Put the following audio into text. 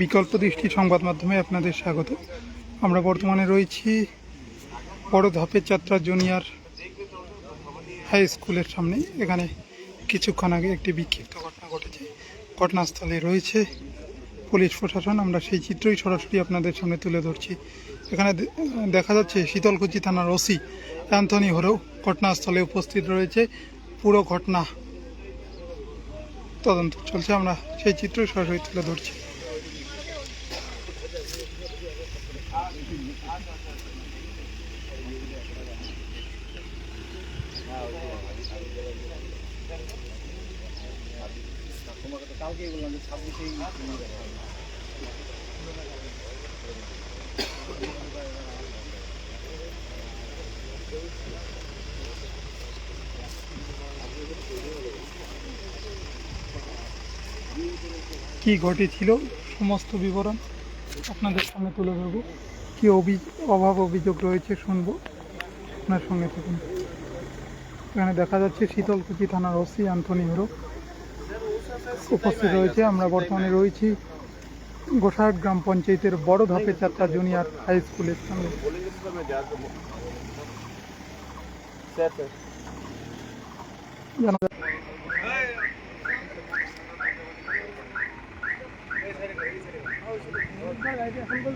বিকল্প দৃষ্টি সংবাদ মাধ্যমে আপনাদের স্বাগত। আমরা বর্তমানে রয়েছি বড় ধাপের যাত্রা জুনিয়র হাই স্কুলের সামনে। এখানে কিছুক্ষণ আগে একটি বিক্ষিপ্ত ঘটনা ঘটেছে। ঘটনাস্থলে রয়েছে পুলিশ প্রশাসন। আমরা সেই চিত্রই সরাসরি আপনাদের সামনে তুলে ধরছি। এখানে দেখা যাচ্ছে শীতলকুচি থানার ওসি অ্যান্থনি হরেও ঘটনাস্থলে উপস্থিত রয়েছে পুরো ঘটনা। তদন্ত চলছে আমরা সেই চিত্রই সরাসরি তুলে ধরছি। কি ঘটেছিল, সমস্ত বিবরণ আপনাদের সামনে তুলে ধরব। কি অভি, অভাব অভিযোগ রয়েছে শুনব, আপনার সঙ্গে থাকুন। এখানে দেখা যাচ্ছে শীতলকুচি থানার ওসি অ্যান্থনি হিরো উপস্থিত রয়েছে। আমরা বর্তমানে রয়েছি গোসাহাট গ্রাম পঞ্চায়েতের বড় ধাপে চারটা জুনিয়র হাই স্কুলের সামনে। জানা আপনার